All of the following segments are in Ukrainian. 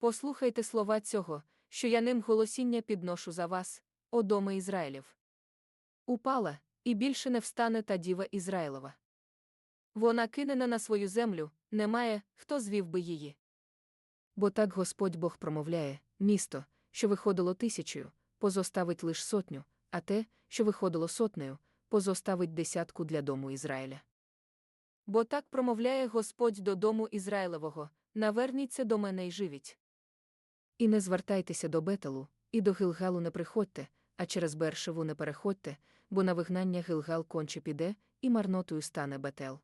Послухайте слова цього, що я ним голосіння підношу за вас, о доми Ізраїлів. Упала, і більше не встане та діва Ізраїлова. Вона кинена на свою землю, немає, хто звів би її. Бо так Господь Бог промовляє місто, що виходило тисячою, позоставить лиш сотню, а те, що виходило сотнею, позоставить десятку для дому Ізраїля. Бо так промовляє Господь до дому Ізраїлевого наверніться до мене й живіть. І не звертайтеся до Бетелу, і до Гилгалу не приходьте, а через Бершеву не переходьте, бо на вигнання Гилгал конче піде, і марнотою стане Бетел.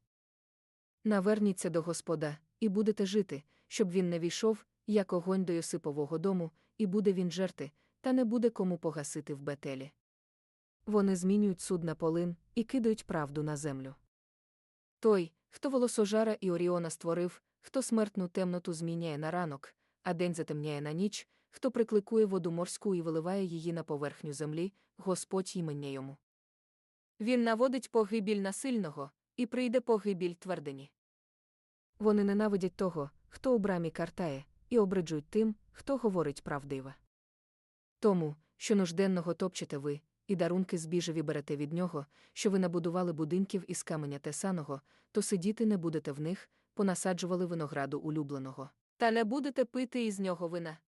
Наверніться до Господа, і будете жити, щоб він не війшов, як огонь до Йосипового дому, і буде він жерти, та не буде кому погасити в Бетелі. Вони змінюють суд на полин і кидають правду на землю. Той, хто волосожара і Оріона створив, хто смертну темноту зміняє на ранок, а день затемняє на ніч, хто прикликує воду морську і виливає її на поверхню землі, Господь імення йому. Він наводить погибіль насильного, і прийде погибіль твердині. Вони ненавидять того, хто у брамі картає, і обриджують тим, хто говорить правдиво. Тому, що нужденного топчете ви, і дарунки збіжеві берете від нього, що ви набудували будинків із каменя тесаного, то сидіти не будете в них, понасаджували винограду улюбленого. Та не будете пити із нього вина.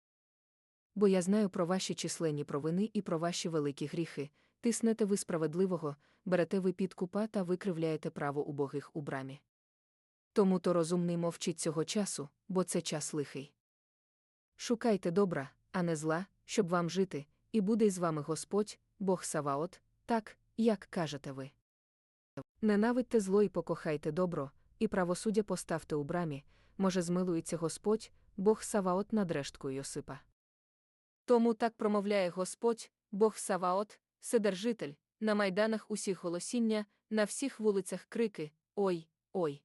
Бо я знаю про ваші численні провини і про ваші великі гріхи, тиснете ви справедливого, берете ви підкупа та викривляєте право убогих у брамі. Тому то розумний мовчить цього часу, бо це час лихий. Шукайте добра, а не зла, щоб вам жити, і буде із вами Господь, Бог Саваот, так, як кажете ви. Ненавидьте зло і покохайте добро, і правосуддя поставте у брамі, може змилується Господь, Бог Саваот над решткою Йосипа. Тому так промовляє Господь, Бог Саваот, Седержитель, на майданах усіх голосіння, на всіх вулицях крики Ой, ой.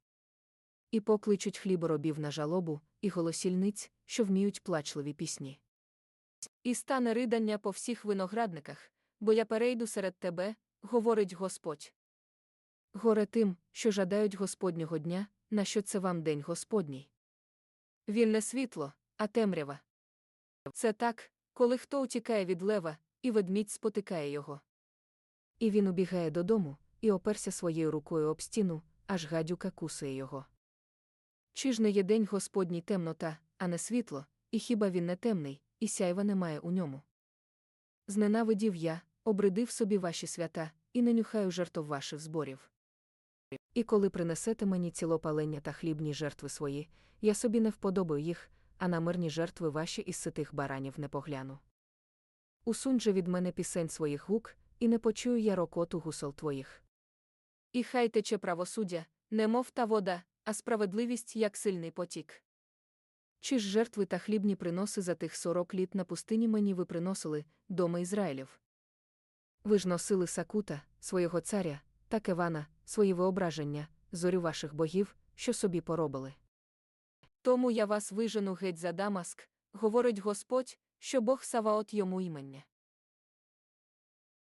І покличуть хліборобів на жалобу, і голосільниць, що вміють плачливі пісні. І стане ридання по всіх виноградниках, бо я перейду серед тебе, говорить Господь. Горе тим, що жадають Господнього дня, на що це вам день Господній. Він не світло, а темрява. Це так, коли хто утікає від лева, і ведмідь спотикає його. І він убігає додому, і оперся своєю рукою об стіну, аж гадюка кусає його. Чи ж не є день Господній темнота, а не світло, і хіба він не темний, і сяйва немає у ньому? Зненавидів я, обридив собі ваші свята, і не нюхаю жертв ваших зборів. І коли принесете мені цілопалення та хлібні жертви свої, я собі не вподобаю їх, а на мирні жертви ваші із ситих баранів не погляну. Усунь же від мене пісень своїх гук, і не почую я рокоту гусел твоїх. І хай тече правосуддя, не мов та вода, а справедливість як сильний потік. Чи ж жертви та хлібні приноси за тих сорок літ на пустині мені ви приносили, дома Ізраїлів? Ви ж носили Сакута, свого царя, та Кевана, свої виображення, зорю ваших богів, що собі поробили. Тому я вас вижену геть за Дамаск, говорить Господь, що Бог Саваот йому імення.